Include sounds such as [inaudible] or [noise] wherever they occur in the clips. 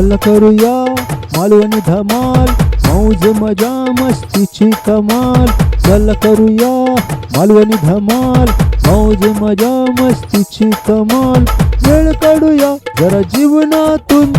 चल करूया. मालवणी धमाल मौज मजा मस्तीची कमाल. चल करूया. मालवणी धमाल मौज मजा मस्तीची कमाल. वेळ काढूया जरा जीवनातून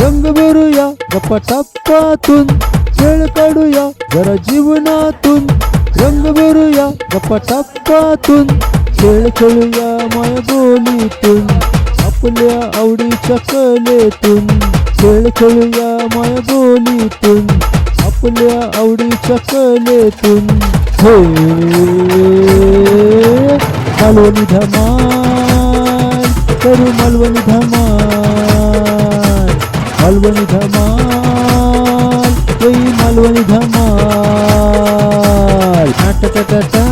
रंग भरूया गप्पा टप्पातून. वेळ काढूया जरा जीवनातून रंग भरूया गप्पा टप्पातून. खेळ खेळूया माय बोलीतून आपल्या आवडीच्या कलेतून. खेळ खेळूया माया बोलीतून आपल्या आवडीच्या कलेतून. हे. मालवणी धमाल करू मालवणी धमाल. मालवणी धमाल येई मालवणी धमाल. टाटाटाटा,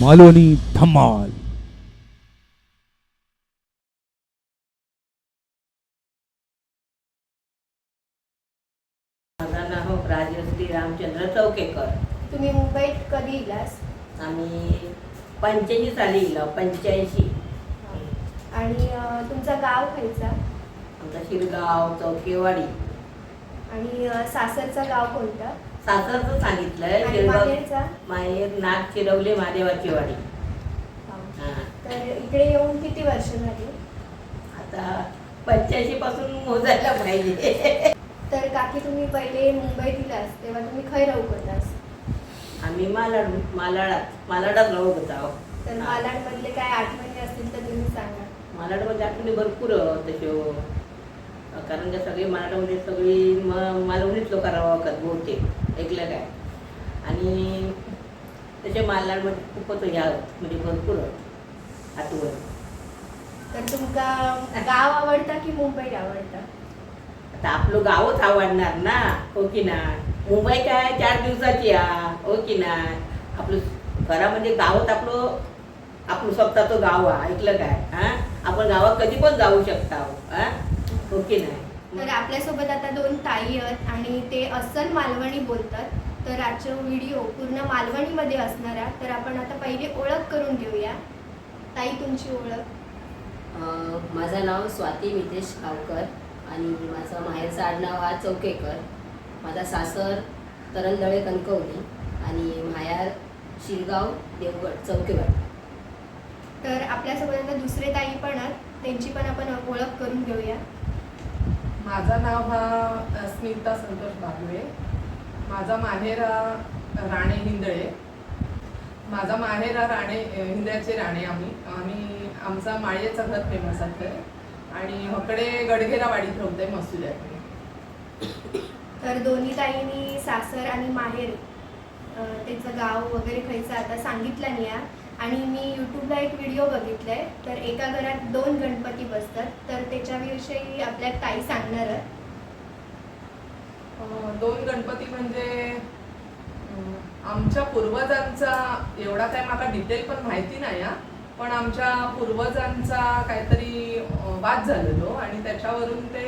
मालवणी धमाल नाव राजश्री रामचंद्र चौकेकर. तुम्ही मुंबईत कधी इलास? आम्ही पंच्याऐंशी साली इलो पंच्याऐंशी. आणि अं, तुमचं गाव खायचा? आमचा शिरगाव चौकेवाडी. आणि अं, सासरचं गाव कोणतं? सासरचं सांगितलंय आणि शिरगाव माहेरचा? माहेर नाग चिरवले महादेवाची वाडी. हा. हा. तर इकडे येऊन किती वर्ष झाली? आता पंच्याऐंशी पासून मोजायला पाहिजे. तर काकी तुम्ही पहिले मुंबईत इलास तेव्हा तुम्ही खय राहू करतास आम्ही मालाड मालाडात मालाडात राहू होता तर मालाडमधले काय आठवणी असतील तर तुम्ही सांगा. मालाडमध्ये आठवणी भरपूर तशो कारण का सगळी मराठामध्ये सगळी म मालवणीच लोक राहतात बहुतेक ऐकलं काय. आणि तसे मालाडमध्ये खूपच ह्या म्हणजे भरपूर आठवण. तर तुमका गाव आवडतं की मुंबई आवडतं? आता आपलं गावच आवडणार ना? हो की ना? मुंबई काय चार दिवसाची आ? हो की ना? आपलं घरामध्ये गावात आपलं आपलं स्वतःचं गाव आहे ऐकलं काय? हा आपण गावात कधी पण जाऊ शकता हा हो की नाही? तर आपल्यासोबत आता दोन ताई आहेत आणि ते अस्सल मालवणी बोलतात. तर आजचा व्हिडिओ पूर्ण मालवणीमध्ये असणार आहे. तर आपण आता पहिली ओळख करून घेऊया. ताई तुमची ओळख. अं, माझं नाव स्वाती मितेश गावकर. आणि माझं माहेरचं आडनाव हा चौकेकर. माझा सासर तरंदळे कणकवली आणि मायार शिरगाव देवगड चौकेवाड तर आपल्यासोबत आता दुसरे ताई पण आहेत. त्यांची पण आपण ओळख करून घेऊया. माझं नाव हा स्मिता संतोष बागवे. माझा माहेर हा राणे हिंदळे. माझा माहेर हा राणे हिंदळ्याचे राणे आम्ही. आम्ही आमचा माळ्याचं घर फेमस आहे. आणि हकडे गडघेरावाडीत राहते मसुल्याकडे तर दोन्ही ताईंनी सासर आणि माहेर त्यांचं गाव वगैरे खायचं आता सांगितलं नाही. आणि मी यूट्यूबला एक व्हिडिओ बघितलाय तर एका घरात दोन गणपती बसतात. तर त्याच्याविषयी आपल्या ताई सांगणार दोन गणपती म्हणजे आमच्या पूर्वजांचा एवढा काय मला डिटेल पण माहिती नाही हा. पण आमच्या पूर्वजांचा काहीतरी वाद झालेलो आणि त्याच्यावरून ते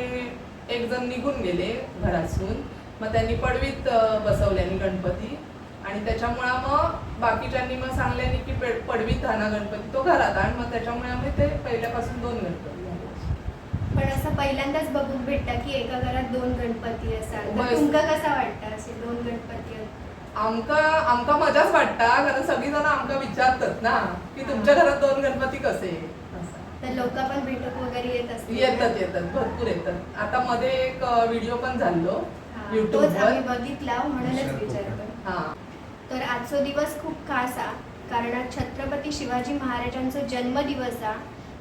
एक जण निघून गेले घरातून. मग त्यांनी पडवीत बसवल्यानी गणपती. आणि त्याच्यामुळं मग बाकीच्यांनी मग सांगल्यानी की पडवीत ना गणपती तो घरात आणि. मग त्याच्यामुळे आम्ही ते पहिल्यापासून दोन गणपती झाले पण असं पहिल्यांदाच बघून भेटतं की एका घरात दोन गणपती असतात. तुमका कसा वाटतं असे दोन गणपती? आहेत? आमका आमका मजाच वाटता कारण सगळी जण आमका विचारतात ना की तुमच्या घरात दोन गणपती कसे. तर लोक पण भेटक वगैरे येत असतील येतात येतात भरपूर येतात. आता मध्ये एक व्हिडिओ पण झालो YouTube तोच आम्ही बघितला म्हणूनच विचारतो. हा. तर आजचो दिवस खूप खास हा कारण आज छत्रपती शिवाजी महाराजांचा जन्मदिवस हा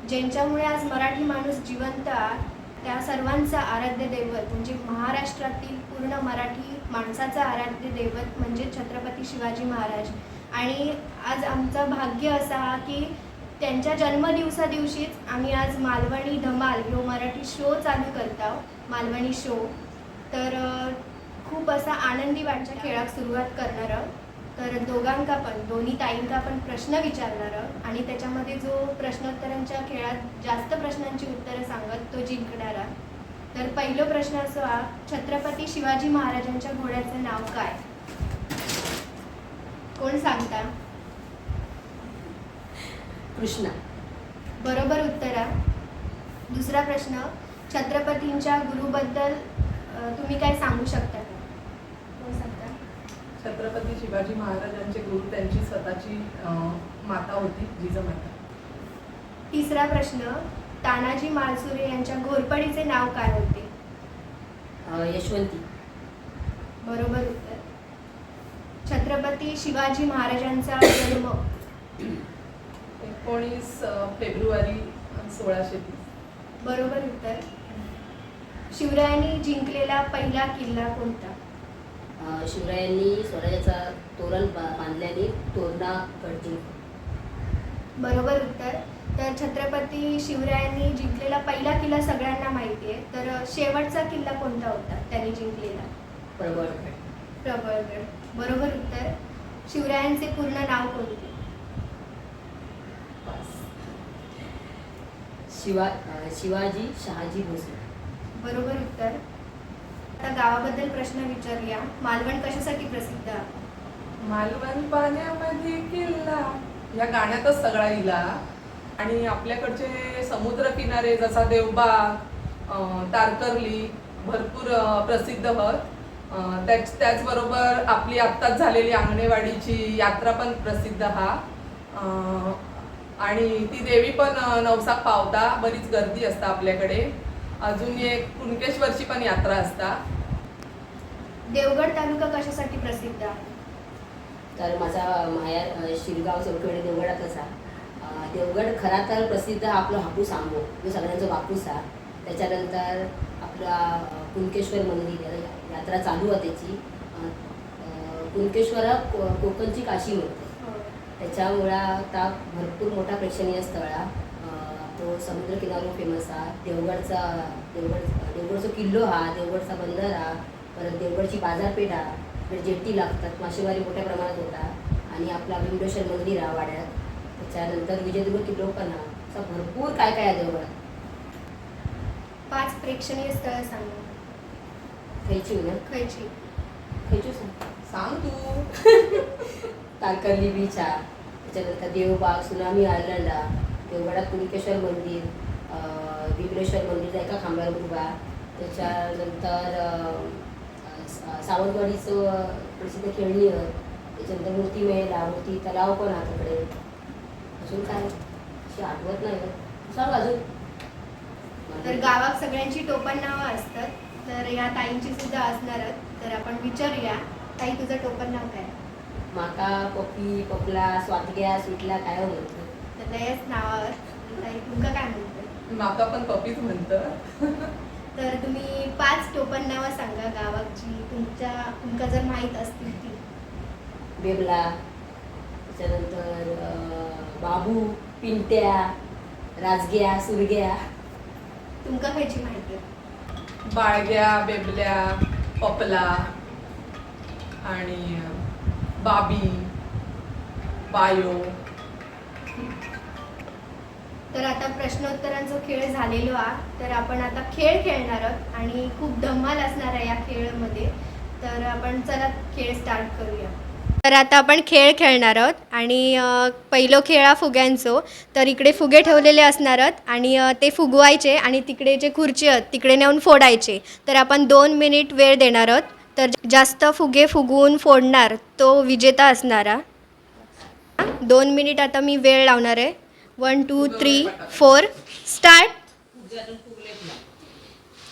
ज्यांच्यामुळे आज मराठी माणूस जिवंत हा त्या सर्वांचं आराध्य दैवत म्हणजे महाराष्ट्रातील पूर्ण मराठी माणसाचं आराध्य दैवत म्हणजे छत्रपती शिवाजी महाराज. आणि आज आमचं भाग्य असं हा की त्यांच्या जन्मदिवसादिवशीच आम्ही आज मालवणी धमाल ह्यो मराठी शो चालू करतो मालवणी शो तर खूप असा आनंदी वाटच्या खेळाक सुरुवात करणार आहोत. तर दोघांका पण दोन्ही ताईंका पण प्रश्न विचारणार आणि त्याच्यामध्ये जो प्रश्नोत्तरांच्या खेळात जास्त प्रश्नांची उत्तरं सांगत तो जिंकणार. तर पहिला प्रश्न असो हा छत्रपती शिवाजी महाराजांच्या घोड्याचं नाव काय? कोण सांगता? कृष्णा. बरोबर उत्तर दुसरा प्रश्न छत्रपतींच्या गुरुबद्दल तुम्ही काय सांगू शकता? छत्रपती शिवाजी महाराजांचे गुरु त्यांची स्वतःची माता होती जिजामाता तिसरा प्रश्न तानाजी मालसुरे यांच्या घोरपडीचे नाव काय होते? यशवंती. बरोबर उत्तर. छत्रपती शिवाजी महाराजांचा जन्म. एकोणीस फेब्रुवारी सोळाशे तीस. बरोबर उत्तर. शिवरायांनी जिंकलेला पहिला किल्ला कोणता? शिवरायांनी स्वराज्याचा तोरण बांधल्याने तोरणा गड बरोबर उत्तर. तर छत्रपती शिवरायांनी जिंकलेला पहिला किल्ला सगळ्यांना माहिती आहे. तर शेवटचा किल्ला कोणता होता? त्यांनी जिंकलेला. प्रबळगड. प्रबळगड. बरोबर उत्तर. शिवरायांचे पूर्ण नाव कोणते. शिवा शिवाजी शहाजी भोसले. बरोबर उत्तर. आता गावाबद्दल प्रश्न विचारूया. मालवण कशासाठी प्रसिद्ध? आहे मालवण पाण्यामध्ये किल्ला. या गाण्यातच सगळा इला. आणि आपल्याकडचे समुद्र किनारे जसा देवबाग तारकर्ली भरपूर प्रसिद्ध हत. त्याच त्याचबरोबर आपली आत्ताच झालेली आंगणेवाडीची यात्रा पण प्रसिद्ध हा. आणि ती देवी पण अं, नवसाक पावता. बरीच गर्दी असता आपल्याकडे. अजून एक कुणकेश्वरची पण यात्रा असता. देवगड तालुका कशासाठी प्रसिद्ध आहे? तर माझा माया शिरगाव चौकडे देवगडातच आहे अ, देवगड खरा तर प्रसिद्ध हा आपला हापूस आंबो जो सगळ्यांचा बापूस आहे त्याच्यानंतर आपला कुणकेश्वर मंदिर. यात्रा चालू आहे त्याची. कुणकेश्वर हा कोकणची काशी म्हणते त्याच्यामुळे आता भरपूर मोठा प्रेक्षणीय स्थळ आहे तो समुद्र किनारो फेमस आहे देवगडचा देवगड देवगडचा किल्लो हा देवगडचा बंदर हा. परत देवगडची बाजारपेठ इकडे जेट्टी लागतात मासेमारी मोठ्या प्रमाणात होता. आणि आपला विंडोशर मंदिर हा वाड्यात. त्याच्यानंतर विजयदुर्ग हा असं भरपूर काय काय आहे देवगडात. पाच प्रेक्षणीय स्थळ सांगा. खयची ना? खयची खयची सांग. सांग तू. [laughs] तारकर्ली बीच हा त्याच्यानंतर देवबाग सुनामी आयलंड हा देवगडात कुणकेश्वर मंदिर. विघ्नेश्वर मंदिर एका खांब्यावर उभा. आहे. त्याच्यानंतर सावंतवाडीचं प्रसिद्ध खेळणी आहे त्याच्यानंतर मूर्ती मेळ हा मूर्ती तलाव पण आहे तिकडे अजून काय? अशी आठवत नाही. सांग अजून. तर गावात सगळ्यांची टोपण नावं असतात. तर या ताईंची सुद्धा असणारच तर आपण विचारूया ताई तुझं टोपण नाव काय? माका पप्पी पपला स्वातग्या सुटला काय म्हणतो तर लयच नावावर. ताई तुमका काय म्हणतं माका पण पपीच म्हणतं. तर तुम्ही पाच टोपण नावं सांगा गावाची. तुमच्या तुमका जर माहीत असतील ती. बेबला त्याच्यानंतर अं, बाबू पिंट्या राजग्या सुरग्या. तुमका खायची माहिती आहे? बाळग्या बेबल्या पपला आणि बाबी बायो. तर आता प्रश्नोत्तरांचा खेळ झालेलो आहे तर आपण आता खेळ खेळणार आहोत आणि खूप धमाल असणार आहे या खेळामध्ये. तर आपण चला खेळ स्टार्ट करूया. तर आता आपण खेळ खेळणार आहोत आणि पहिलो खेळ हा फुग्यांचो. तर इकडे फुगे ठेवलेले असणार आहेत आणि ते फुगवायचे आणि तिकडे जे खुर्ची आहेत तिकडे नेऊन फोडायचे. तर आपण दोन मिनिट वेळ देणार आहोत. तर जास्त फुगे फुगवून फोडणार तो विजेता असणार. दोन मिनिट आता मी वेळ लावणार आहे. One two three four start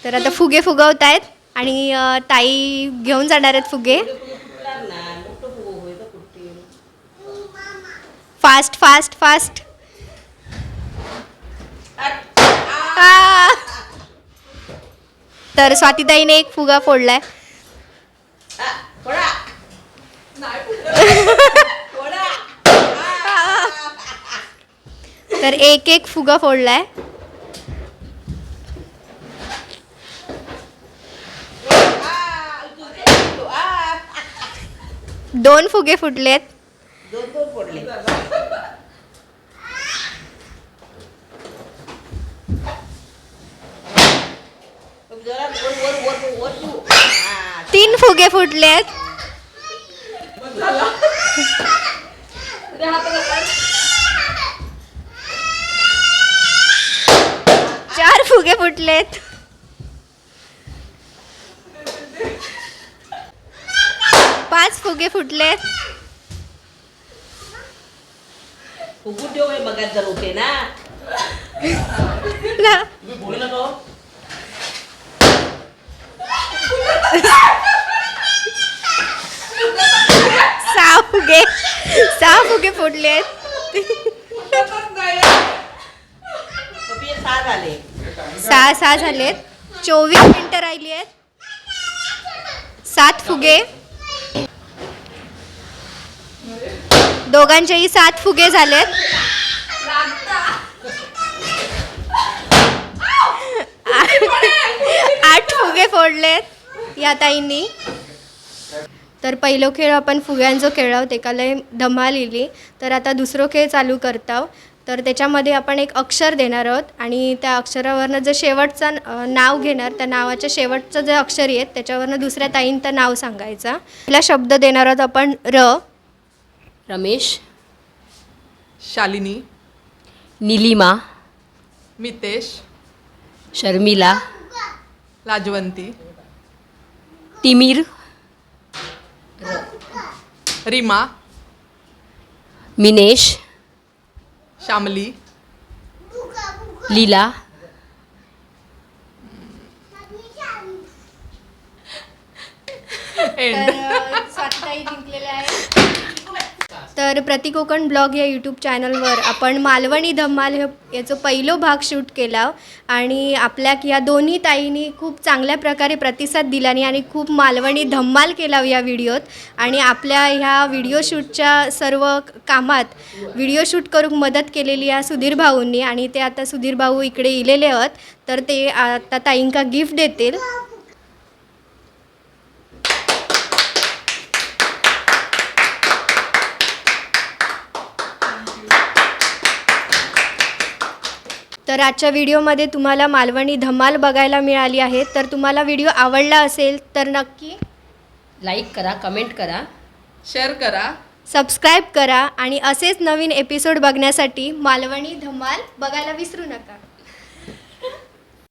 तर आता फुगे फुगवत आहेत आणि ताई घेऊन जाणार आहेत फुगे. फास्ट फास्ट फास्ट तर स्वातीताईने एक फुगा फोडलाय. [laughs] तर एक एक फुगा फोडलाय. दोन फुगे फुटलेत. तीन फुगे फुटलेत. फुटलेत. पाच फुगे फुटलेत. फुगून ठेव हे बघत जर होते ना. ना- सहा फुगे. सहा फुगे फुटलेत. हे सहा झाले. सहा सहा झालेत. चोवीस मिनिटं राहिली आहेत. सात फुगे. दोघांचेही सात फुगे झालेत. आठ फुगे फोडलेत या ताईंनी. तर पहिलो खेळ आपण फुग्यांचो खेळाव तेका लय धमाल इली. तर आता दुसरो खेळ चालू करताव. तर त्याच्यामध्ये आपण एक अक्षर देणार आहोत आणि त्या अक्षरावरनं जे शेवटचं नाव घेणार त्या नावाच्या शेवटचं जे अक्षर येत त्याच्यावरनं दुसऱ्या ताईंचं नाव सांगायचं. पहिला शब्द देणार आहोत आपण र रमेश शालिनी निलिमा मितेश शर्मिला लाजवंती तिमीर रीमा मिनेश श्यामली. लीला. एंड तर प्रतिकोकण ब्लॉग या यूट्यूब चॅनलवर आपण मालवणी धम्माल हे याचं पहिलो भाग शूट केला आणि आपल्या या दोन्ही ताईंनी खूप चांगल्या प्रकारे प्रतिसाद दिल्याने आणि खूप मालवणी धम्माल केला या व्हिडिओत आणि आपल्या ह्या व्हिडिओ शूटच्या सर्व कामात व्हिडिओ शूट करून मदत केलेली आहे सुधीर भाऊंनी आणि ते आता सुधीर भाऊ इकडे इलेले आहेत. तर ते आता ताईंका गिफ्ट देतील. तर आजच्या व्हिडिओमध्ये तुम्हाला मालवणी धमाल बघायला मिळाली आहे. तर तुम्हाला व्हिडिओ आवडला असेल तर नक्की लाईक करा कमेंट करा. शेअर करा. सबस्क्राईब करा आणि असेच नवीन एपिसोड बघण्यासाठी मालवणी धमाल बघायला विसरू नका.